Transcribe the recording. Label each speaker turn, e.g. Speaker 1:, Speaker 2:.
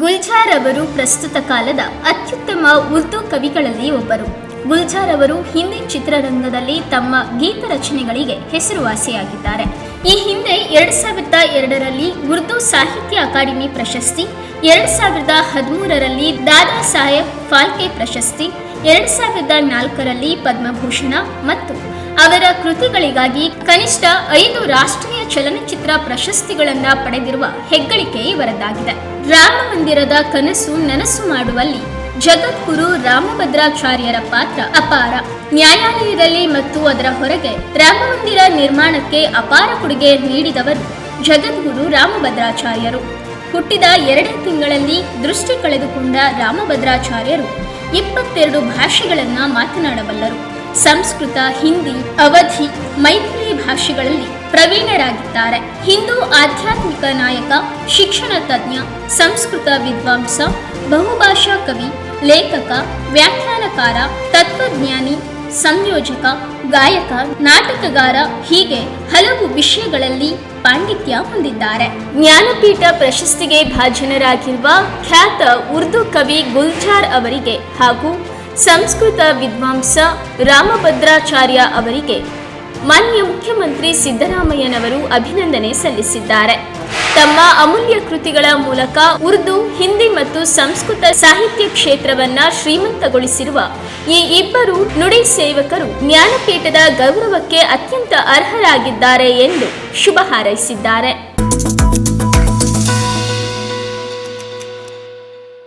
Speaker 1: ಗುಲ್ಜಾರ್ ಅವರು ಪ್ರಸ್ತುತ ಕಾಲದ ಅತ್ಯುತ್ತಮ ಉರ್ದು ಕವಿಗಳಲ್ಲಿ ಒಬ್ಬರು. ಗುಲ್ಜಾರ್ ಅವರು ಹಿಂದಿ ಚಿತ್ರರಂಗದಲ್ಲಿ ತಮ್ಮ ಗೀತ ರಚನೆಗಳಿಗೆ ಹೆಸರುವಾಸಿಯಾಗಿದ್ದಾರೆ. ಈ ಹಿಂದೆ ಎರಡ್ ಸಾವಿರದ ಎರಡರಲ್ಲಿ ಉರ್ದು ಸಾಹಿತ್ಯ ಅಕಾಡೆಮಿ ಪ್ರಶಸ್ತಿ, ಎರಡ್ ಸಾವಿರದ ಹದಿಮೂರರಲ್ಲಿ ದಾದಾ ಸಾಹೇಬ್ ಫಾಲ್ಕೆ ಪ್ರಶಸ್ತಿ, ಎರಡ್ ಸಾವಿರದ ನಾಲ್ಕರಲ್ಲಿ ಪದ್ಮಭೂಷಣ ಮತ್ತು ಅವರ ಕೃತಿಗಳಿಗಾಗಿ ಕನಿಷ್ಠ ಐದು ರಾಷ್ಟ್ರೀಯ ಚಲನಚಿತ್ರ ಪ್ರಶಸ್ತಿಗಳನ್ನ ಪಡೆದಿರುವ ಹೆಗ್ಗಳಿಕೆ ಇವರದ್ದಾಗಿದೆ. ರಾಮ ಮಂದಿರದ ಕನಸು ನನಸು ಮಾಡುವಲ್ಲಿ ಜಗದ್ಗುರು ರಾಮಭದ್ರಾಚಾರ್ಯರ ಪಾತ್ರ ಅಪಾರ. ನ್ಯಾಯಾಲಯದಲ್ಲಿ ಮತ್ತು ಅದರ ಹೊರಗೆ ರಾಮಮಂದಿರ ನಿರ್ಮಾಣಕ್ಕೆ ಅಪಾರ ಕೊಡುಗೆ ನೀಡಿದವರು ಜಗದ್ಗುರು ರಾಮಭದ್ರಾಚಾರ್ಯರು. ಹುಟ್ಟಿದ ಎರಡೇ ತಿಂಗಳಲ್ಲಿ ದೃಷ್ಟಿ ಕಳೆದುಕೊಂಡ ರಾಮಭದ್ರಾಚಾರ್ಯರು ಇಪ್ಪತ್ತೆರಡು ಭಾಷೆಗಳನ್ನ ಮಾತನಾಡಬಲ್ಲರು. ಸಂಸ್ಕೃತ, ಹಿಂದಿ, ಅವಧಿ ಮೈತ್ರಿ ಭಾಷೆಗಳಲ್ಲಿ ಪ್ರವೀಣರಾಗಿದ್ದಾರೆ. ಹಿಂದೂ ಆಧ್ಯಾತ್ಮಿಕ ನಾಯಕ, ಶಿಕ್ಷಣ ತಜ್ಞ, ಸಂಸ್ಕೃತ ವಿದ್ವಾಂಸ, ಬಹುಭಾಷಾ ಕವಿ, ಲೇಖಕ, ವ್ಯಾಖ್ಯಾನಕಾರ, ತತ್ವಜ್ಞಾನಿ, ಸಂಯೋಜಕ, ಗಾಯಕ, ನಾಟಕಗಾರ ಹೀಗೆ ಹಲವು ವಿಷಯಗಳಲ್ಲಿ ಪಾಂಡಿತ್ಯ ಹೊಂದಿದ್ದಾರೆ. ಜ್ಞಾನಪೀಠ ಪ್ರಶಸ್ತಿಗೆ ಭಾಜನರಾಗಿರುವ ಖ್ಯಾತ ಉರ್ದು ಕವಿ ಗುಲ್ಜಾರ್ ಅವರಿಗೆ ಹಾಗೂ ಸಂಸ್ಕೃತ ವಿದ್ವಾಂಸ ರಾಮಭದ್ರಾಚಾರ್ಯ ಅವರಿಗೆ ಮಾನ್ಯ ಮುಖ್ಯಮಂತ್ರಿ ಸಿದ್ದರಾಮಯ್ಯನವರು ಅಭಿನಂದನೆ ಸಲ್ಲಿಸಿದ್ದಾರೆ. ತಮ್ಮ ಅಮೂಲ್ಯ ಕೃತಿಗಳ ಮೂಲಕ ಉರ್ದು, ಹಿಂದಿ ಮತ್ತು ಸಂಸ್ಕೃತ ಸಾಹಿತ್ಯ ಕ್ಷೇತ್ರವನ್ನ ಶ್ರೀಮಂತಗೊಳಿಸಿರುವ ಈ ಇಬ್ಬರು ನುಡಿ ಸೇವಕರು ಜ್ಞಾನಪೀಠದ ಗೌರವಕ್ಕೆ ಅತ್ಯಂತ ಅರ್ಹರಾಗಿದ್ದಾರೆ ಎಂದು ಶುಭ ಹಾರೈಸಿದ್ದಾರೆ.